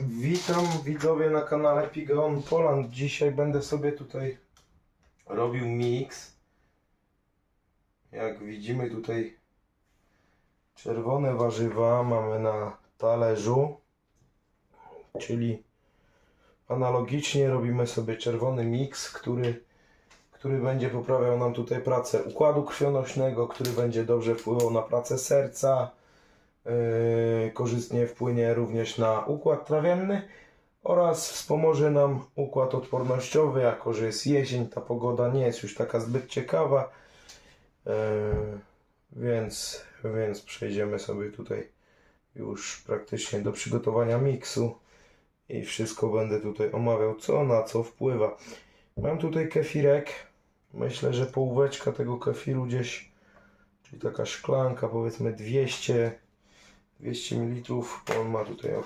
Witam widzowie na kanale Pigeon Poland. Dzisiaj będę sobie tutaj robił mix. Jak widzimy tutaj czerwone warzywa mamy na talerzu. Czyli analogicznie robimy sobie czerwony mix, który, który będzie poprawiał nam tutaj pracę układu krwionośnego, który będzie dobrze wpływał na pracę serca. Yy, korzystnie wpłynie również na układ trawienny oraz wspomoże nam układ odpornościowy, jako że jest jesień, ta pogoda nie jest już taka zbyt ciekawa, Yy, więc, więc przejdziemy sobie tutaj już praktycznie do przygotowania miksu i wszystko będę tutaj omawiał, co na co wpływa. Mam tutaj kefirek, myślę, że połóweczka tego kefiru gdzieś, czyli taka szklanka powiedzmy 200 200 ml, on ma tutaj około